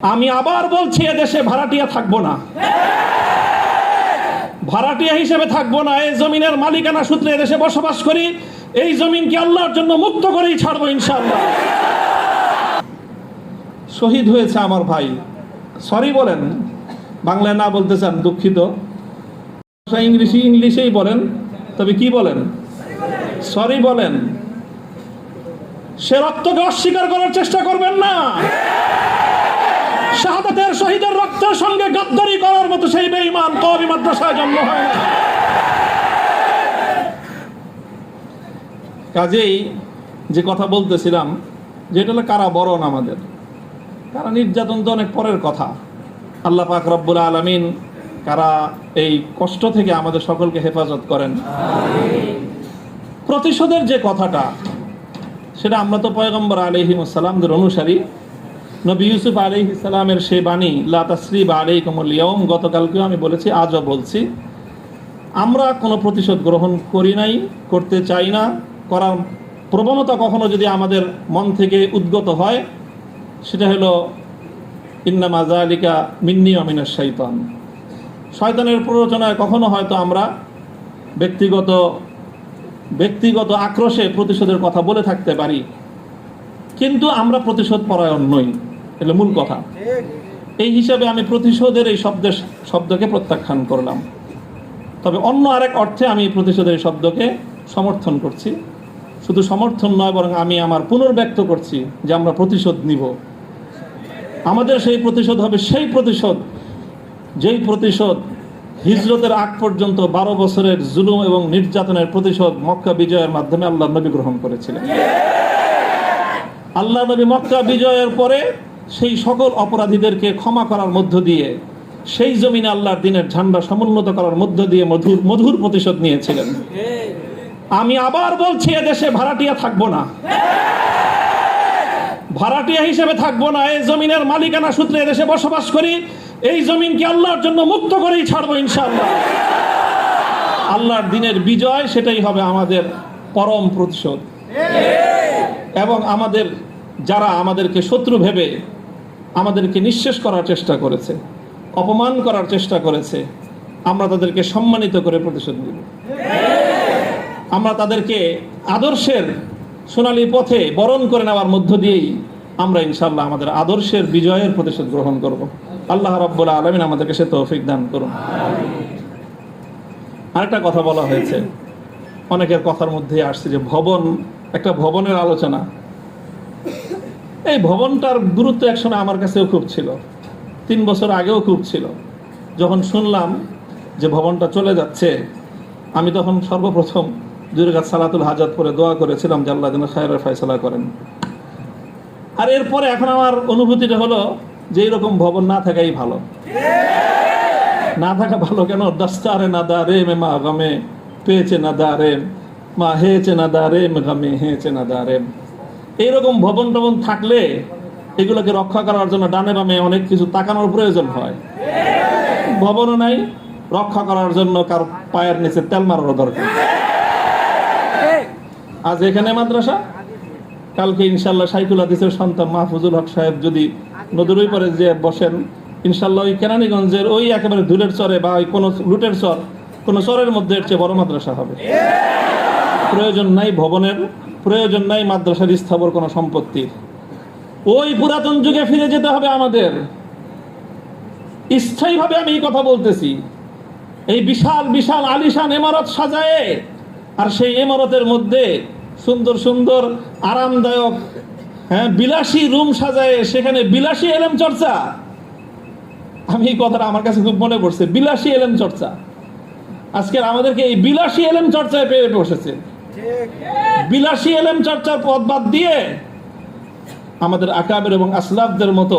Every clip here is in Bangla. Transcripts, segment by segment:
আমি আবার বলছি, এদেশে ভাড়াটিয়া থাকব না। ভাড়াটিয়া হিসেবে থাকব না, এই জমিনের মালিকানা সূত্রে এদেশে বসবাস করি। এই জমিনকে আল্লাহর জন্য মুক্ত করেই ছাড়বো ইনশাআল্লাহ। শহীদ হয়েছে আমার ভাই। সরি বলেন, বাংলায় না বলতে চান, দুঃখিত। ইংলিশে, ইংলিশেই বলেন, তবে কি বলেন? সরি বলেন। সে রক্তকে অস্বীকার করার চেষ্টা করবেন না। শাহাদাতের শহীদের রক্তের সঙ্গে গাদ্দারি করার মতো সেই বেঈমান কবি মাদ্রাসায় জন্ম হয় কাজেই যে কথা বলতেছিলাম, যেটা হলো কারা বরণ আমাদের? কারা নির্যাতন তো অনেক পরের কথা। আল্লাহ পাক রব্বুল আলমিন কারা এই কষ্ট থেকে আমাদের সকলকে হেফাজত করেন। প্রতিশোধের যে কথাটা, সেটা আমরা তো পয়গম্বর আলহিমসাল্লামদের অনুসারী নবী ইউসুফ আলী ইসলামের সে বাণী, লা তাসরিব আলী কমল ইয়ম গতকালকেও আমি বলেছি, আজও বলছি। আমরা কোনো প্রতিশোধ গ্রহণ করি নাই, করতে চাই না। করার প্রবণতা কখনো যদি আমাদের মন থেকে উদ্গত হয়, সেটা হলো, ইন্নামা জালিকা মিন্নি অমিনের শৈতান শয়তানের প্ররোচনায় কখনো হয়তো আমরা ব্যক্তিগত ব্যক্তিগত আক্রোশে প্রতিশোধের কথা বলে থাকতে পারি। কিন্তু আমরা প্রতিশোধ পরায়ণ নই। এটা মূল কথা। এই হিসাবে আমি প্রতিশোধের এই শব্দের শব্দকে প্রত্যাখ্যান করলাম। তবে অন্য আরেক অর্থে আমি প্রতিশোধের এই শব্দকে সমর্থন করছি। শুধু সমর্থন নয়, বরং আমি আমার পুনর্ব্যক্ত করছি যে আমরা প্রতিশোধ নিব। আমাদের সেই প্রতিশোধ হবে সেই প্রতিশোধ, যেই প্রতিশোধ হিজরতের আগ পর্যন্ত বারো বছরের জুলুম এবং নির্যাতনের প্রতিশোধ মক্কা বিজয়ের মাধ্যমে আল্লাহ নবী গ্রহণ করেছিলেন। আল্লাহ নবী মক্কা বিজয়ের পরে সেই সকল অপরাধীদেরকে ক্ষমা করার মধ্য দিয়ে, সেই জমিনে আল্লাহর দিনের ঝান্ডা সমুন্নত করার মধ্য দিয়ে মধুর মধুর প্রতিশোধ নিয়েছিলেন। আমি আবার বলছি, এদেশে ভাড়াটিয়া থাকব না। ভাড়াটিয়া হিসেবে থাকব না, এই জমিনের মালিকানা সূত্রে এদেশে বসবাস করি, এই জমিনকে আল্লাহর জন্য মুক্ত করেই ছাড়বো ইনশাআল্লাহ। আল্লাহর দিনের বিজয়, সেটাই হবে আমাদের পরম প্রতিশোধ। এবং আমাদের, যারা আমাদেরকে শত্রু ভেবে আমাদেরকে নিঃশেষ করার চেষ্টা করেছে, অপমান করার চেষ্টা করেছে, আমরা তাদেরকে সম্মানিত করে প্রতিশোধ নিব। আমরা তাদেরকে আদর্শের সোনালী পথে বরণ করে নেওয়ার মধ্য দিয়েই আমরা ইনশাল্লাহ আমাদের আদর্শের বিজয়ের প্রতিশোধ গ্রহণ করব। আল্লাহ রাব্বুল আলমিন আমাদেরকে সে তৌফিক দান করুন। আরেকটা কথা বলা হয়েছে, অনেকের কথার মধ্যে আসছে যে ভবন, একটা ভবনের আলোচনা। এই ভবনটার গুরুত্ব একসময় আমার কাছেও খুব ছিল। তিন বছর আগেও খুব ছিল। যখন শুনলাম যে ভবনটা চলে যাচ্ছে, আমি তখন সর্বপ্রথম দুর্গা সালাতুল হাজাত করে দোয়া করেছিলাম যে আল্লাহ যেন খায়রের ফয়সলা করেন। আর এরপরে এখন আমার অনুভূতিটা হলো যে এরকম ভবন না থাকাই ভালো। না থাকা ভালো কেন? দস্তারে না দা রে মে মা গমে, পেয়েছে না দা রে মা হেয়েছে না দা রে মে গমে, হেয়েছে না দা রে এইরকম ভবন টবন থাকলে এগুলোকে রক্ষা করার জন্য ডানে বামে অনেক কিছু তাকানোর প্রয়োজন হয়। ভবনও নাই, রক্ষা করার জন্য কার পায়ের নিচে তেল মারারও দরকার। আজ এখানে মাদ্রাসা? কালকে ইনশাল্লাহ সাইকুল হাদিসের সন্তান মাহফুজুল হক সাহেব যদি নদীর ওই পারে যে বসেন, ইনশাল্লাহ ওই কেরানীগঞ্জের ওই একেবারে ধুলের চরে বা ওই কোনো লুটের চর, কোনো চরের মধ্যে এর চেয়ে বড় মাদ্রাসা হবে। প্রয়োজন নাই ভবনের প্রয়োজন নাই মাদ্রাসার স্থাবর কোনো সম্পত্তির ওই পুরাতন যুগে ফিরে যেতে হবে আমাদের। স্থায়ীভাবে আমি এই কথা বলতেছি। এই বিশাল বিশাল আলিশান এমারত সাজায়ে আর সেই এমারতের মধ্যে সুন্দর সুন্দর, আরামদায়ক হ্যাঁ বিলাসী রুম সাজায় সেখানে বিলাসী এলেম চর্চা। আমি এই কথাটা আমার কাছে খুব মনে পড়ছে, বিলাসী এলেম চর্চা। আজকের আমাদেরকে এই বিলাসী এলেম চর্চায় পেয়ে বসেছে। বিলাসী এলেম চর্চার পথ বাদ দিয়ে আমাদের আকাবের এবং আসলাফদের মতো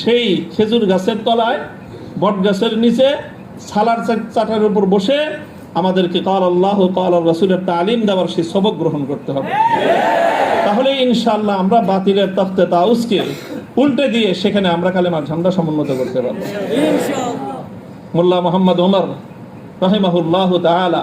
সেই খেজুর গাছের তলায় বট গাছের নিচে সালার চাটার উপর বসে আমাদেরকে কাল আল্লাহ কাল রসুলের তালিম দেওয়ার সেই সবক গ্রহণ করতে হবে। তাহলে ইনশাল্লাহ আমরা বাতিলের তখতে তাউসকে উল্টে দিয়ে সেখানে আমরা কালেমার ঝান্ডা সমুন্নত করতে পারব। মোল্লা মোহাম্মদ ওমর রহিমাহুল্লাহ তাআলা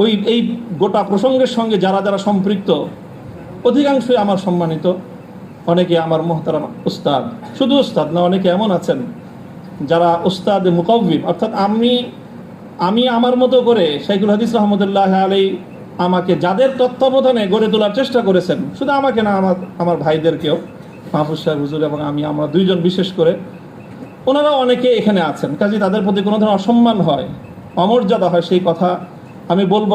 ওই, এই গোটা প্রসঙ্গের সঙ্গে যারা যারা সম্পৃক্ত, অধিকাংশই আমার সম্মানিত। অনেকে আমার মোহতারাম উস্তাদ। শুধু উস্তাদ না, অনেকে এমন আছেন যারা উস্তাদ মুকব্বিব অর্থাৎ আমি আমি আমার মতো করে শাইখুল হাদিস রহমতুল্লাহ আলী আমাকে যাদের তত্ত্বাবধানে গড়ে তোলার চেষ্টা করেছেন, শুধু আমাকে না, আমার আমার ভাইদেরকেও, মাহফুজ সাহেব, হুজুর এবং আমি, আমরা দুইজন বিশেষ করে ওনারা অনেকে এখানে আছেন। কাজে তাদের প্রতি কোনো ধরনের অসম্মান হয়, অমর্যাদা হয় সেই কথা আমি বলব